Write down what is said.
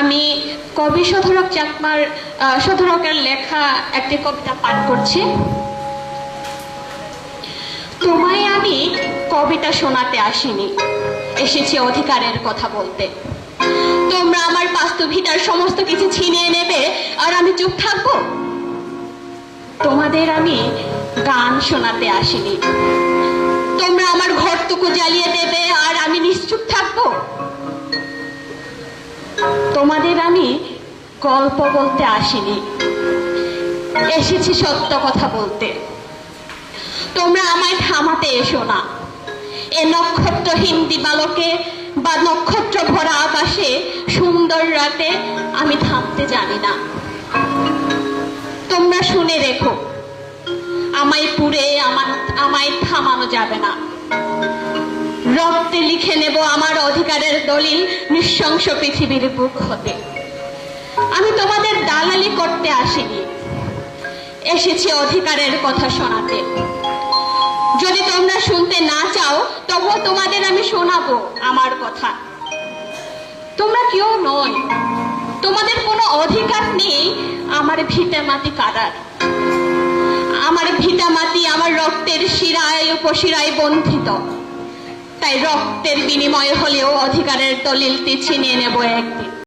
আমি কবি সধরক চাকমার সধরকের লেখা একটি কবিতা পাঠ করছি। তোমায় আমি কবিতা শোনাতে আসিনি, এসেছি অধিকারের কথা বলতে। তোমরা আমার বাস্তবিতার সমস্ত কিছু ছিনিয়ে নেবে, আর আমি চুপ থাকব? তোমাদের আমি গান শোনাতে আসিনি। তোমরা আমার ঘরটুকু জ্বালিয়ে গল্প বলতে আসিনি। এসেছি সত্য কথা বলতে। তোমরা আমায় থামাতে এসো না। এ নক্ষত্রহীন দিবালোকে বা নক্ষত্র ভরা আকাশে সুন্দর রাতে আমি থামতে জানি না। তোমরা শুনে রেখো, আমায় পুড়ে আমার আমায় থামানো যাবে না। রক্তে লিখে নেব আমার অধিকারের দলিল নৃশংস পৃথিবীর বুক হতে। আমি তোমাদের দালালি করতে আসিনি। এসেছি অধিকারের কথা শোনাতে। যদি তোমরা শুনতে না চাও, তবুও তোমাদের আমি শোনাবো আমার কথা। তোমরা কেউ নয় তোমাদের কোনো অধিকার নেই আমার ভিটে মাটি কাটার। আমার ভিটা মাটি আমার রক্তের শিরায় উপশিরায় বন্ধিত। তাই রক্তের বিনিময়ে হলেও অধিকারের দলিলটি ছিনিয়ে নেব একদিন।